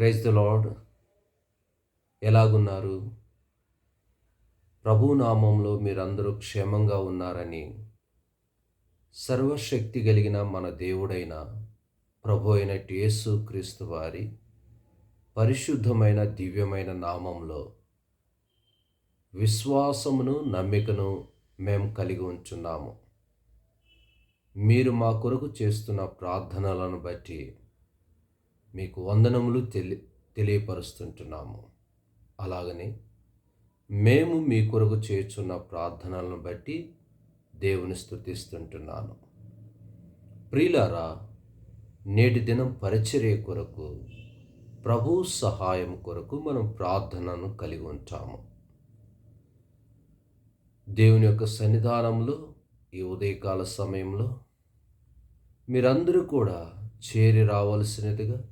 Praise the Lord ఎలాగున్నారు? ప్రభు నామంలో మీరందరూ క్షేమంగా ఉన్నారని సర్వశక్తి కలిగిన మన దేవుడైన ప్రభు అయిన యేసు క్రీస్తు వారి పరిశుద్ధమైన దివ్యమైన నామంలో విశ్వాసమును నమ్మికను మేము కలిగి ఉంచున్నాము. మీరు మా కొరకు చేస్తున్న ప్రార్థనలను బట్టి మీకు వందనములు తెలి తెలియపరుస్తుంటున్నాము. అలాగని మేము మీ కొరకు చేర్చున్న ప్రార్థనలను బట్టి దేవుని స్థుతిస్తుంటున్నాను ప్రియులారా నేటి దినం పరిచర్య కొరకు ప్రభు సహాయం కొరకు మనం ప్రార్థనను కలిగి ఉంటాము. దేవుని యొక్క సన్నిధానంలో ఈ ఉదయకాల సమయంలో మీరందరూ కూడా చేరి రావలసినదిగా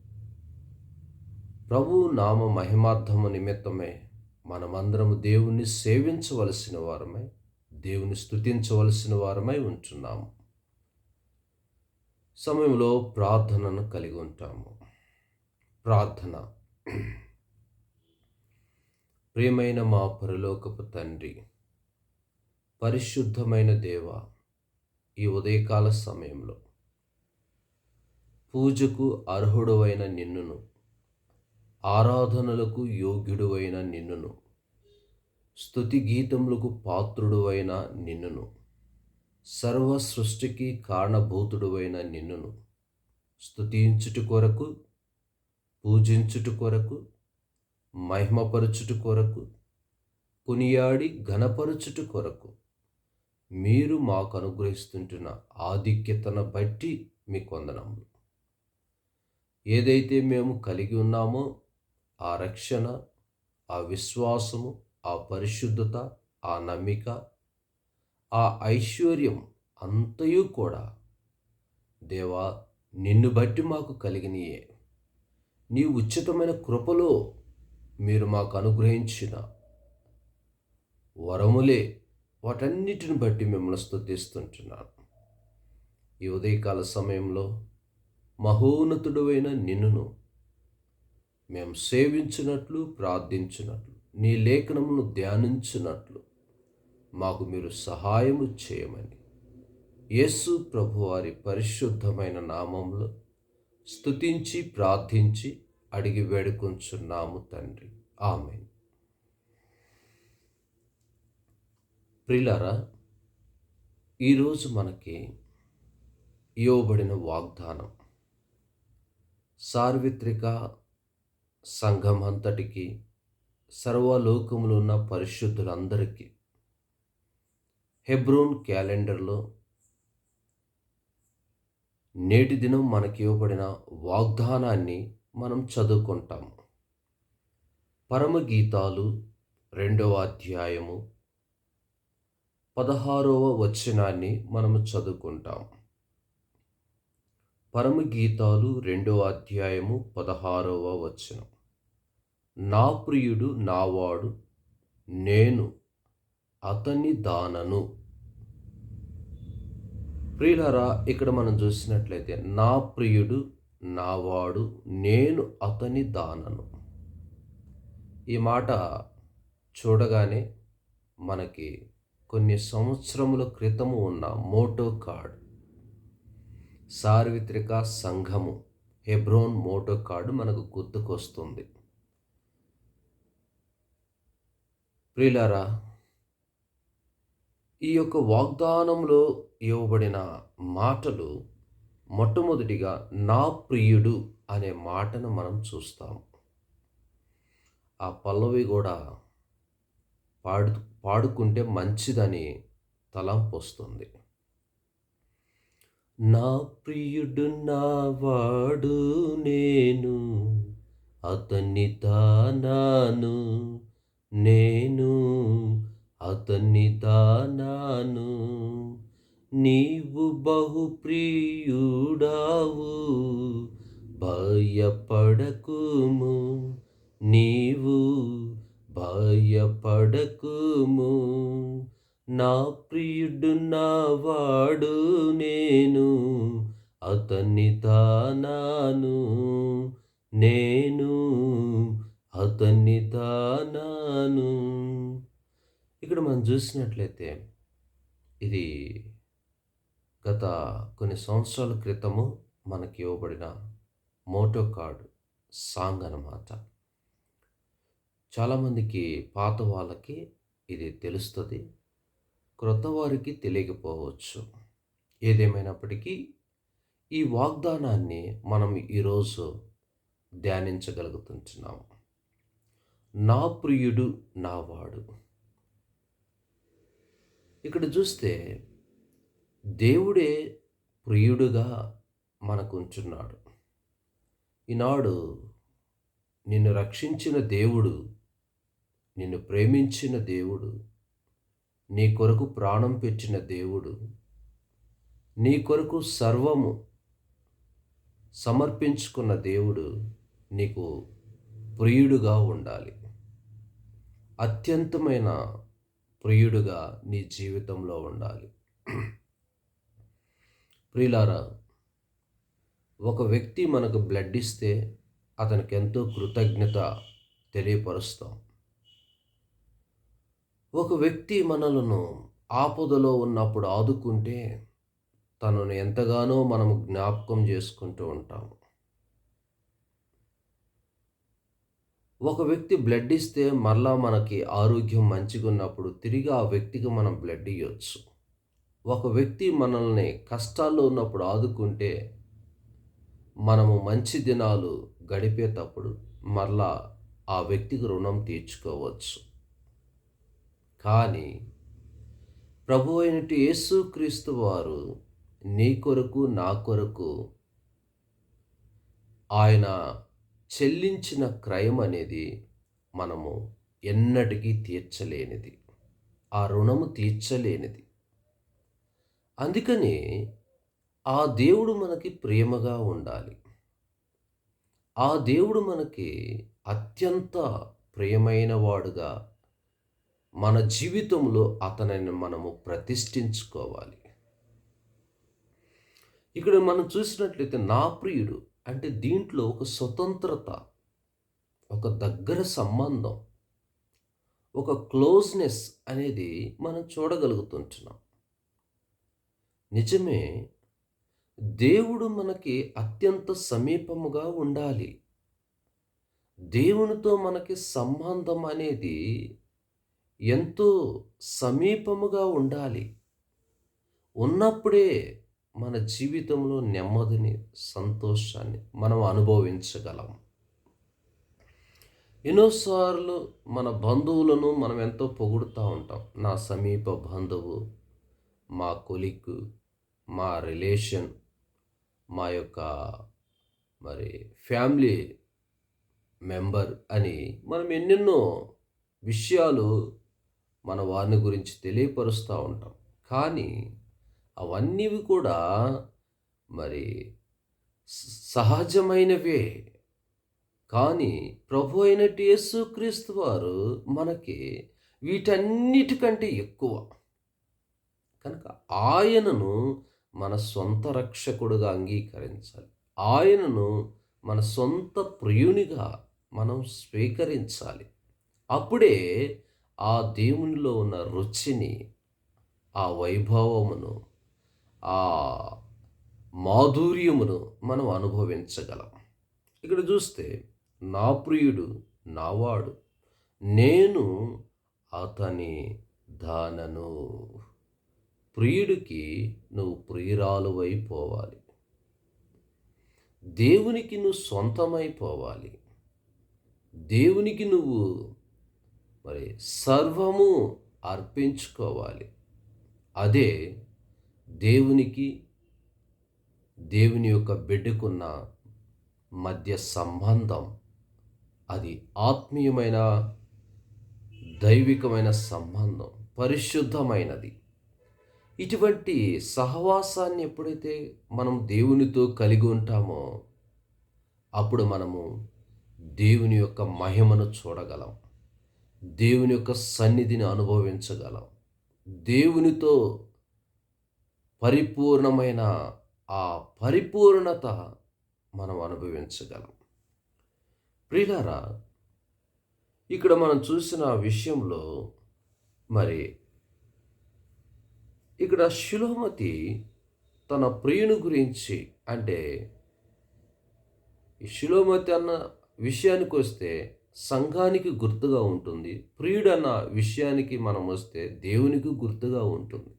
ప్రభు నామ మహిమార్థము నిమిత్తమే మనమందరము దేవుణ్ణి సేవించవలసిన వారమై దేవుని స్తుతించవలసిన వారమై ఉంటున్నాము. సమయంలో ప్రార్థనను కలిగి ఉంటాము. ప్రార్థన. ప్రియమైన మా పరలోకపు తండ్రి పరిశుద్ధమైన దేవ ఈ ఉదయకాల సమయంలో పూజకు అర్హుడవైన నిన్నును ఆరాధనలకు యోగ్యుడువైన నిన్నును. స్థుతి గీతములకు పాత్రుడువైన నిన్నును. సర్వ సృష్టికి కారణభూతుడువైన నిన్నును. స్థుతించుట కొరకు పూజించుట కొరకు మహిమపరచుట కొరకు కొనియాడి ఘనపరచుట కొరకు మీరు మాకు అనుగ్రహిస్తుంటున్న ఆధిక్యతను బట్టి మీ వందనములు ఏదైతే మేము కలిగి ఉన్నామో ఆ రక్షణ ఆ విశ్వాసము ఆ పరిశుద్ధత ఆ నమ్మిక ఆ ఐశ్వర్యం అంతయు కూడా దేవా నిన్ను బట్టి మాకు కలిగినయే. నీ ఉచితమైన కృపలో మీరు మాకు అనుగ్రహించిన వరములే వాటన్నిటిని బట్టి మిమ్మల్ని స్థుతిస్తుంటున్నాను ఈ ఉదయకాల సమయంలో మహోన్నతుడైన నిన్నును మేము సేవించినట్లు ప్రార్థించినట్లు నీ లేఖనమును ధ్యానించినట్లు మాకు మీరు సహాయము చేయమని. యేసు ప్రభువారి పరిశుద్ధమైన నామంలో స్తుతించి ప్రార్థించి అడిగి వేడుకొంచున్నాము తండ్రి. ఆమె ప్రిలరా ఈరోజు మనకి ఇవ్వబడిన వాగ్దానం సార్వత్రిక సంఘం అంతటికి సర్వలోకములు ఉన్న పరిశుద్ధులందరికీ. హెబ్రోన్ క్యాలెండర్లో నేటి దినం మనకి ఇవ్వబడిన వాగ్దానాన్ని మనం చదువుకుంటాము. పరమగీతాలు రెండవ అధ్యాయము పదహారవ వచనాన్ని మనము చదువుకుంటాం. పరమగీతాలు రెండవ అధ్యాయము పదహారవ వచనం. నా ప్రియుడు నావాడు నేను అతని దానను. ప్రియులరా ఇక్కడ మనం చూసినట్లయితే నా ప్రియుడు నావాడు నేను అతని దానను. ఈ మాట చూడగానే మనకి కొన్ని సంవత్సరముల క్రితము ఉన్న మోటో కార్డ్ సార్వత్రిక సంఘము హెబ్రోన్ మోటో కార్డు మనకు గుర్తుకొస్తుంది. ప్రియులారా ఈ యొక్క వాగ్దానంలో ఇవ్వబడిన మాటలు మొట్టమొదటిగా నా ప్రియుడు అనే మాటను మనం చూస్తాం. ఆ పల్లవి కూడా పాడు పాడుకుంటే మంచిదని తలంపు వస్తుంది. నా ప్రియుడు నా వాడు నేను అతన్ని తానాను నేను అతన్ని తానాను. నీవు బహుప్రియుడావు. భయపడకుము. నీవు భయపడకుము. నా ప్రియుడు నా వాడు నేను అతన్ని తానాను. నేను అతన్ని తానాను. ఇక్కడ మనం చూసినట్లయితే ఇది గత కొన్ని సంవత్సరాల క్రితము మనకి ఇవ్వబడిన మోటో కార్డ్ సాంగ్ అన్నమాట. చాలామందికి పాత వాళ్ళకి ఇది తెలుస్తుంది. క్రొత్త వారికి తెలియకపోవచ్చు. ఏదేమైనప్పటికీ ఈ వాగ్దానాన్ని మనం ఈరోజు ధ్యానించగలుగుతుంటున్నాము. నా ప్రియుడు నావాడు. ఇక్కడ చూస్తే దేవుడే ప్రియుడుగా మనకు ఉంచున్నాడు ఈనాడు నిన్ను రక్షించిన దేవుడు నిన్ను ప్రేమించిన దేవుడు నీ కొరకు ప్రాణం పెట్టిన దేవుడు నీ కొరకు సర్వము సమర్పించుకున్న దేవుడు నీకు ప్రియుడుగా ఉండాలి. అత్యంతమైన ప్రియుడుగా నీ జీవితంలో ఉండాలి. ప్రియులారా ఒక వ్యక్తి మనకు బ్లడ్ ఇస్తే అతనికి ఎంతో కృతజ్ఞత తెలియపరుస్తాం. ఒక వ్యక్తి మనలను ఆపదలో ఉన్నప్పుడు ఆదుకుంటే తనను ఎంతగానో మనం జ్ఞాపకం చేసుకుంటూ ఉంటాము ఒక వ్యక్తి బ్లడ్ ఇస్తే మరలా మనకి ఆరోగ్యం మంచిగా ఉన్నప్పుడు తిరిగి ఆ వ్యక్తికి మనం బ్లడ్ ఇవ్వచ్చు ఒక వ్యక్తి మనల్ని కష్టాల్లో ఉన్నప్పుడు ఆదుకుంటే మనము మంచి దినాలు గడిపేటప్పుడు మరలా ఆ వ్యక్తికి రుణం తీర్చుకోవచ్చు. కానీ ప్రభు అయినట్టు యేసుక్రీస్తు వారు నీ కొరకు నా కొరకు ఆయన చెల్లించిన క్రయం అనేది మనము ఎన్నటికీ తీర్చలేనిది. ఆ రుణము తీర్చలేనిది. అందుకని ఆ దేవుడు మనకి ప్రేమగా ఉండాలి. ఆ దేవుడు మనకి అత్యంత ప్రియమైన వాడుగా మన జీవితంలో అతనిని మనము ప్రతిష్ఠించుకోవాలి. ఇక్కడ మనం చూసినట్లయితే నా ప్రియుడు అంటే దీంట్లో ఒక స్వతంత్రత ఒక దగ్గర సంబంధం ఒక క్లోజ్నెస్ అనేది మనం చూడగలుగుతుంటున్నాం. నిజమే దేవుడు మనకి అత్యంత సమీపముగా ఉండాలి. దేవునితో మనకి సంబంధం అనేది ఎంతో సమీపముగా ఉండాలి. ఉన్నప్పుడే మన జీవితంలో నెమ్మదిని సంతోషాన్ని మనం అనుభవించగలం. ఎన్నోసార్లు మన బంధువులను మనం ఎంతో పొగుడుతూ ఉంటాం. నా సమీప బంధువు మా కొలిక్ మా రిలేషన్ మా యొక్క మరి ఫ్యామిలీ మెంబర్ అని మనం ఎన్నెన్నో విషయాలు మన వారిని గురించి తెలియపరుస్తూ ఉంటాం. కానీ అవన్నీ కూడా మరి సహజమైనవే. కానీ ప్రభు అయినట్టు యేసుక్రీస్తు వారు మనకి వీటన్నిటికంటే ఎక్కువ. కనుక ఆయనను మన సొంత రక్షకుడుగా అంగీకరించాలి. ఆయనను మన సొంత ప్రియునిగా మనం స్వీకరించాలి. అప్పుడే ఆ దేవునిలో ఉన్న రుచిని ఆ వైభవమును ఆ మాధుర్యమును మనం అనుభవించగలం. ఇక్కడ చూస్తే నా ప్రియుడు నావాడు నేను అతని దానను. ప్రియుడికి నువ్వు ప్రియురాలు అయిపోవాలి దేవునికి నువ్వు సొంతమైపోవాలి దేవునికి నువ్వు మరి సర్వము అర్పించుకోవాలి. అదే దేవునికి దేవుని యొక్క బిడ్డకున్న మధ్య సంబంధం అది ఆత్మీయమైన దైవికమైన సంబంధం పరిశుద్ధమైనది. ఇటువంటి సహవాసాన్ని ఎప్పుడైతే మనం దేవునితో కలిగి ఉంటామో అప్పుడు మనము దేవుని యొక్క మహిమను చూడగలం. దేవుని యొక్క సన్నిధిని అనుభవించగలం. దేవునితో పరిపూర్ణమైన ఆ పరిపూర్ణత మనం అనుభవించగలం. ప్రియులారా ఇక్కడ మనం చూసిన విషయంలో మరి ఇక్కడ శిలోమతి తన ప్రియుని గురించి అంటే శిలోమతి అన్న విషయానికి వస్తే సంఘానికి గుర్తుగా ఉంటుంది. ప్రియుడు అన్న విషయానికి మనం వస్తే దేవునికి గుర్తుగా ఉంటుంది.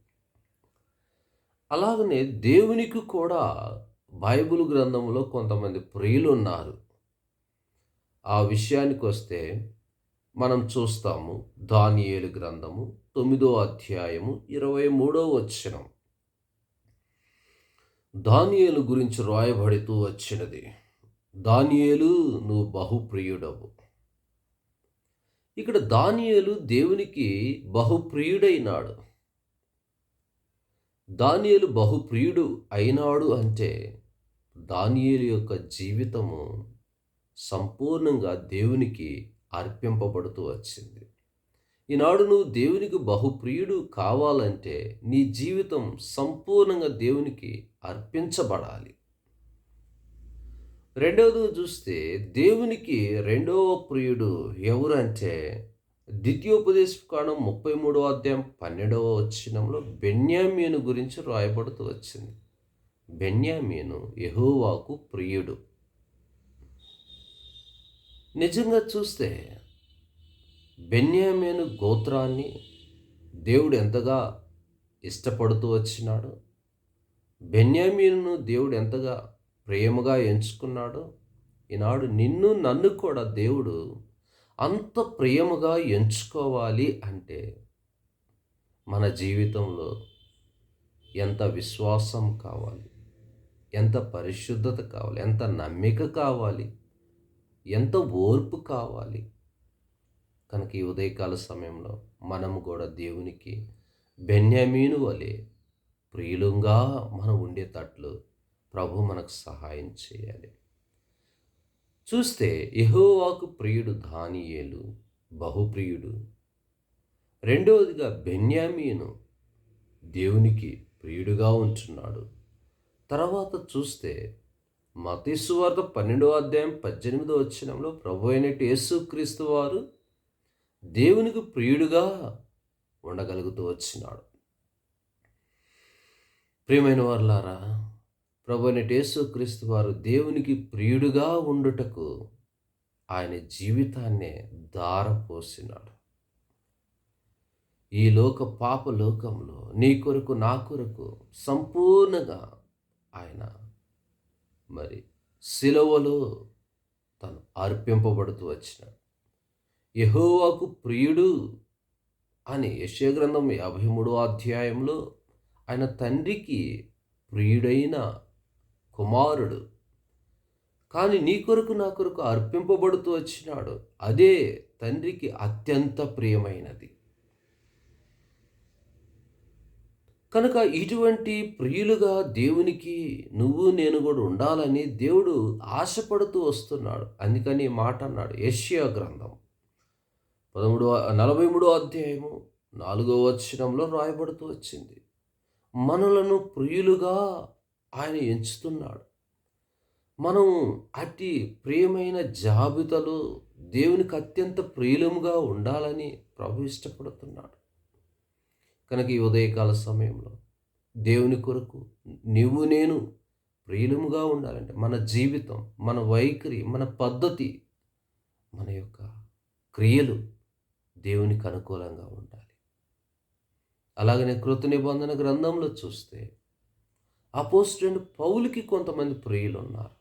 అలాగనే దేవునికి కూడా బైబిల్ గ్రంథంలో కొంతమంది ప్రియులు ఉన్నారు ఆ విషయానికి వస్తే మనం చూస్తాము దానియేలు గ్రంథము తొమ్మిదో అధ్యాయము ఇరవై మూడో వచ్చినం దానియేలు గురించి రాయబడుతూ వచ్చినది దానియేలు నువ్వు బహుప్రియుడవు. ఇక్కడ దానియేలు దేవునికి బహుప్రియుడైనాడు. దానియలు బహుప్రియుడు అయినాడు అంటే దానియలు యొక్క జీవితము సంపూర్ణంగా దేవునికి అర్పింపబడుతూ వచ్చింది. ఈనాడు నువ్వు దేవునికి బహుప్రియుడు కావాలంటే నీ జీవితం సంపూర్ణంగా దేవునికి అర్పించబడాలి. రెండవది చూస్తే దేవునికి రెండవ ప్రియుడు ఎవరంటే అంటే ద్వితీయోపదేశ కాండం ముప్పై మూడవ అధ్యాయం పన్నెండవ వచ్చినంలో బెన్యామీను గురించి రాయబడుతూ వచ్చింది. బెన్యామీను యహోవాకు ప్రియుడు. నిజంగా చూస్తే బెన్యామీను గోత్రాన్ని దేవుడు ఎంతగా ఇష్టపడుతూ వచ్చినాడు బెన్యామీను దేవుడు ఎంతగా ప్రేమగా ఎంచుకున్నాడో ఈనాడు నిన్ను నన్ను కూడా దేవుడు అంత ప్రేమగా ఎంచుకోవాలి అంటే మన జీవితంలో ఎంత విశ్వాసం కావాలి? ఎంత పరిశుద్ధత కావాలి? ఎంత నమ్మిక కావాలి? ఎంత ఓర్పు కావాలి? కనుక ఈ ఉదయకాల సమయంలో మనం కూడా దేవునికి బెన్యామీను వలె ప్రియులుగా మనం ఉండేటట్లు ప్రభు మనకు సహాయం చేయాలి. చూస్తే యహోవాకు ప్రియుడు దానియేలు బహుప్రియుడు. రెండవదిగా బెన్యామీను దేవునికి ప్రియుడుగా ఉంటున్నాడు. తర్వాత చూస్తే మతీసువార్త పన్నెండవ అధ్యాయం పద్దెనిమిదో వచ్చినంలో ప్రభు అయినట్టు యేసుక్రీస్తు వారు దేవునికి ప్రియుడుగా ఉండగలుగుతూ వచ్చినాడు. ప్రియమైన వారులారా ప్రభుని క్రీస్తు వారు దేవునికి ప్రియుడుగా ఉండుటకు ఆయన జీవితాన్నే దారపోసినాడు. ఈ లోక పాప లోకంలో నీ కొరకు నా కొరకు సంపూర్ణంగా ఆయన మరి శిలవలో తను అర్పింపబడుతూ వచ్చినాడు. యహోవాకు ప్రియుడు అని యశగ్రంథం యాభై మూడో అధ్యాయంలో ఆయన తండ్రికి ప్రియుడైన కుమారుడు. కానీ నీ కొరకు నా కొరకు అర్పింపబడుతూ వచ్చినాడు. అదే తండ్రికి అత్యంత ప్రియమైనది. కనుక ఇటువంటి ప్రియులుగా దేవునికి నువ్వు నేను కూడా ఉండాలని దేవుడు ఆశపడుతూ వస్తున్నాడు. అందుకని మాట అన్నాడు ఏషియా గ్రంథం. పదమూడు నలభై మూడో అధ్యాయము నాలుగో వచనంలో రాయబడుతూ వచ్చింది. మనలను ప్రియులుగా ఆయన ఎంచుతున్నాడు. మనం అతి ప్రియమైన జాబితాలో దేవునికి అత్యంత ప్రియులముగా ఉండాలని ప్రభు ఇష్టపడుతున్నాడు. కనుక ఈ ఉదయకాల సమయంలో దేవుని కొరకు నువ్వు నేను ప్రియులముగా ఉండాలంటే మన జీవితం మన వైఖరి మన పద్ధతి మన యొక్క క్రియలు దేవునికి అనుకూలంగా ఉండాలి. అలాగనే కృత నిబంధన గ్రంథంలో చూస్తే అపోస్టెంట్ పౌలికి కొంతమంది ప్రియులు ఉన్నారు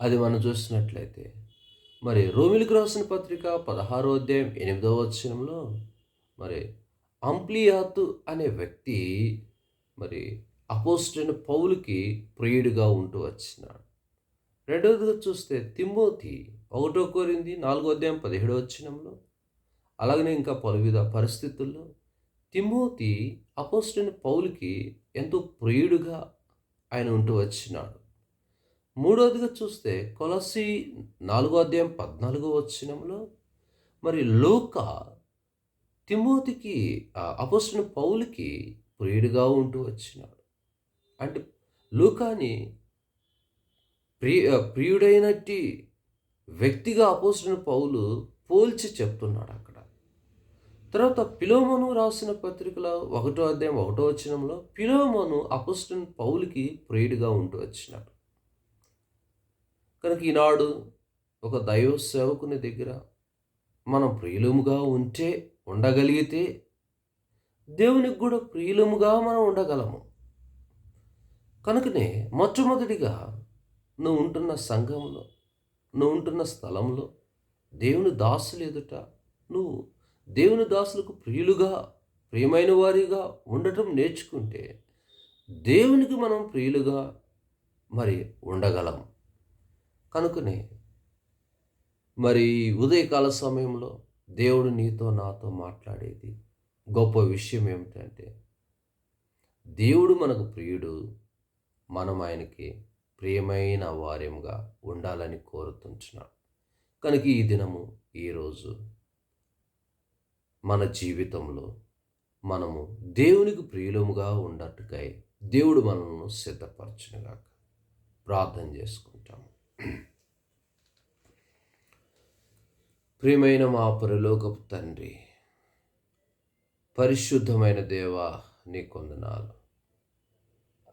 అది మనం చూసినట్లయితే మరి రోమిలికి రాసిన పత్రిక పదహారో అధ్యాయం ఎనిమిదవ వచనంలో మరి అంప్లియాతు అనే వ్యక్తి మరి అపోస్టెంట్ పౌలుకి ప్రియుడిగా ఉంటూ వచ్చినాడు. రెండవదిగా చూస్తే తిమ్మోతి ఒకటో కోరింది నాలుగో అధ్యాయం పదిహేడో వచ్చినంలో అలాగనే ఇంకా పలువిధ పరిస్థితుల్లో తిమోతి అపోస్టెంట్ పౌలుకి ఎంతో ప్రియుడుగా ఆయన ఉంటూ వచ్చినాడు. మూడవదిగా చూస్తే కొలసి నాలుగో అధ్యాయం పద్నాలుగో వచ్చినంలో మరి లోక తిమోతికి అపోస్టుని పౌలుకి ప్రియుడిగా ఉంటూ వచ్చినాడు. అంటే లూకాని ప్రియ ప్రియుడైనట్టి వ్యక్తిగా అపోసిన పౌలు పోల్చి చెప్తున్నాడు. తర్వాత పిలోమను రాసిన పత్రికలో ఒకటో అధ్యాయం ఒకటో వచ్చినంలో పిలోమను అపోస్టన్ పౌలికి ప్రియుడిగా ఉంటూ వచ్చినాడు. కనుక ఈనాడు ఒక దైవ సేవకుని దగ్గర మనం ప్రియులముగా ఉంటే ఉండగలిగితే దేవునికి కూడా ప్రియులముగా మనం ఉండగలము. కనుకనే మొట్టమొదటిగా నువ్వు ఉంటున్న సంఘంలో నువ్వు ఉంటున్న స్థలంలో దేవుని దాసులు ఎదుట నువ్వు దేవుని దాసులకు ప్రియులుగా ప్రియమైన వారిగా ఉండటం నేర్చుకుంటే దేవునికి మనం ప్రియులుగా మరి ఉండగలం. కనుకనే మరి ఉదయకాల సమయంలో దేవుడు నీతో నాతో మాట్లాడేది గొప్ప విషయం ఏమిటంటే దేవుడు మనకు ప్రియుడు మనం ఆయనకి ప్రియమైన వార్యంగా ఉండాలని కోరుతుంటున్నాడు కనుక ఈ దినము ఈరోజు మన జీవితంలో మనము దేవునికి ప్రియులముగా ఉండట్టుకై దేవుడు మనల్ని సిద్ధపరచునుగాక. ప్రార్థన చేసుకుంటాము. ప్రియమైన మా పరలోకపు తండ్రి పరిశుద్ధమైన దేవ నీ కొందనాలు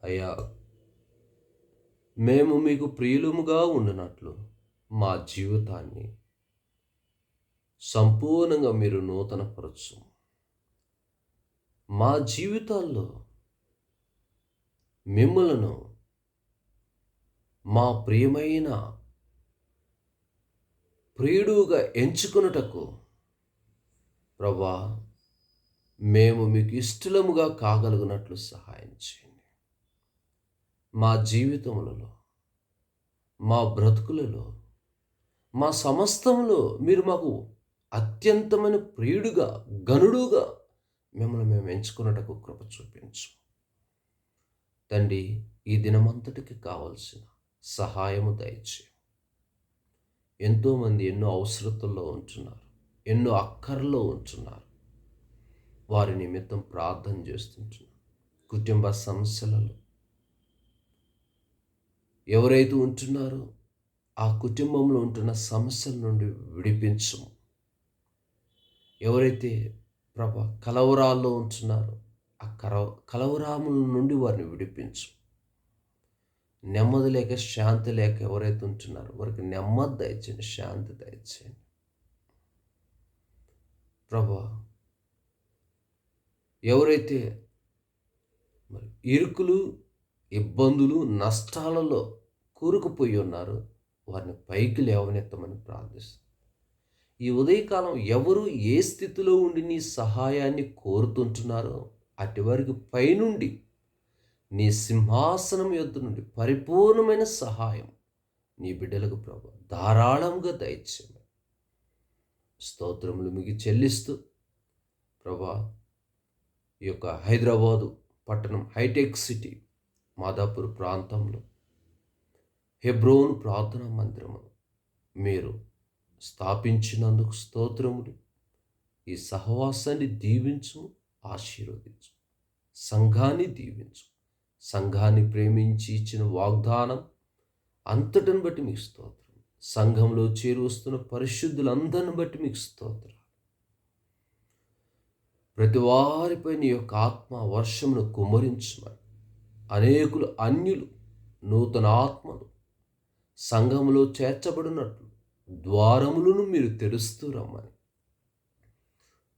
అయ్యా మేము మీకు ప్రియులముగా ఉండినట్లు మా జీవితాన్ని సంపూర్ణంగా మీరు నూతనపరచు. మా జీవితాల్లో మిమ్మలను మా ప్రియమైన ప్రియుడుగా ఎంచుకున్నటకు ప్రభా మేము మీకు ఇష్టలముగా కాగలుగునట్లు సహాయం చేయండి. మా జీవితములలో మా బ్రతుకులలో మా సమస్తంలో మీరు మాకు అత్యంతమైన ప్రియుడుగా గనుడుగా మిమ్మల్ని మేము ఎంచుకున్నటకు కృప చూపించు. తండ్రి ఈ దినమంతటికి కావలసిన సహాయము దయచే ఎంతోమంది ఎన్నో అవసరతల్లో ఉంటున్నారు ఎన్నో అక్కర్లో ఉంటున్నారు. వారి నిమిత్తం ప్రార్థన చేస్తుంటున్నారు కుటుంబ సమస్యలలో ఎవరైతే ఉంటున్నారో ఆ కుటుంబంలో ఉంటున్న సమస్యల నుండి విడిపించము. ఎవరైతే ప్రభ కలవరాల్లో ఉంటున్నారో ఆ కర కలవరాముల నుండి వారిని విడిపించు. నెమ్మది లేక శాంతి లేక ఎవరైతే ఉంటున్నారో వారికి నెమ్మది దయచేయండి శాంతి దయచేయండి. ప్రభా ఎవరైతే మరి ఇరుకులు ఇబ్బందులు నష్టాలలో కూరుకుపోయి ఉన్నారో వారిని పైకి లేవనెత్తమని ప్రార్థిస్తాం ఈ ఉదయకాలం ఎవరు ఏ స్థితిలో ఉండి నీ సహాయాన్ని కోరుతుంటున్నారో అటు పైనుండి నీ సింహాసనం యొద్ద నుండి పరిపూర్ణమైన సహాయం నీ బిడ్డలకు ప్రభు. ధారాళంగా దయచేయమని స్తోత్రములు మీకు చెల్లిస్తూ ప్రభా ఈ యొక్క హైదరాబాదు పట్టణం హైటెక్ సిటీ మాదాపూర్ ప్రాంతంలో హెబ్రోన్ ప్రార్థనా మందిరము మీరు స్థాపించినందుకు స్తోత్రములు. ఈ సహవాసాన్ని దీవించు ఆశీర్వదించు సంఘాన్ని దీవించు సంఘాన్ని ప్రేమించి ఇచ్చిన వాగ్దానం అంతటిని బట్టి మీకు స్తోత్రం. సంఘంలో చేరువస్తున్న పరిశుద్ధులందరిని బట్టి మీకు స్తోత్రం. ప్రతి వారిపై నీ యొక్క ఆత్మ వర్షమును కుమరించమని. అనేకులు అన్యులు నూతన ఆత్మలు సంఘంలో చేర్చబడినట్లు ద్వారములను మీరు తెరుస్తూ రమ్మని.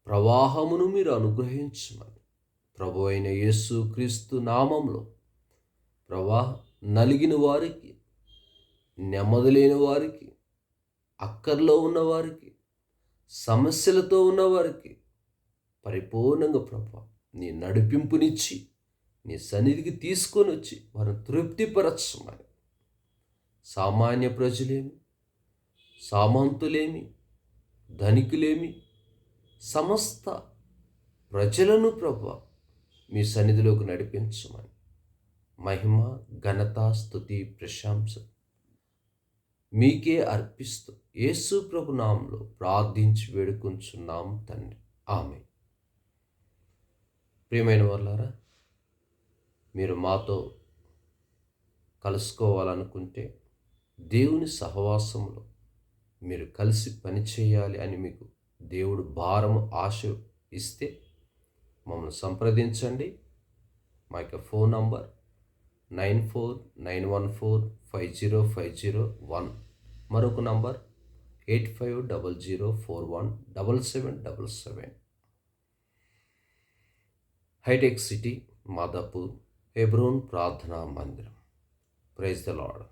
ప్రవాహమును మీరు అనుగ్రహించమని. ప్రభు అయిన యేసు క్రీస్తు నామంలో ప్రవాహ నలిగిన వారికి నెమ్మది లేని వారికి అక్కర్లో ఉన్నవారికి సమస్యలతో ఉన్నవారికి పరిపూర్ణంగా ప్రభా నీ నడిపింపునిచ్చి నీ సన్నిధికి తీసుకొని వచ్చి వారిని తృప్తిపరచమని. సామాన్య ప్రజలేమి సామంతులేమి ధనికులేమి సమస్త ప్రజలను ప్రభు మీ సన్నిధిలోకి నడిపించమని. మహిమ ఘనత స్థుతి ప్రశంస మీకే అర్పిస్తూ యేసు ప్రభు నామంలో ప్రార్థించి వేడుకుంటున్నాం తండ్రి. ఆమె ప్రియమైన వాళ్ళారా మీరు మాతో కలుసుకోవాలనుకుంటే దేవుని సహవాసంలో మీరు కలిసి పని చేయాలి అని మీకు దేవుడు భారం ఆశ ఇస్తే మమ్మల్ని సంప్రదించండి. మా యొక్క phone number nine four nine one four five zero five zero one. మరొక number eight five double zero four one double seven double seven. Hitech city Madhapur Hebron ప్రార్థనా మందిరం. Praise the lord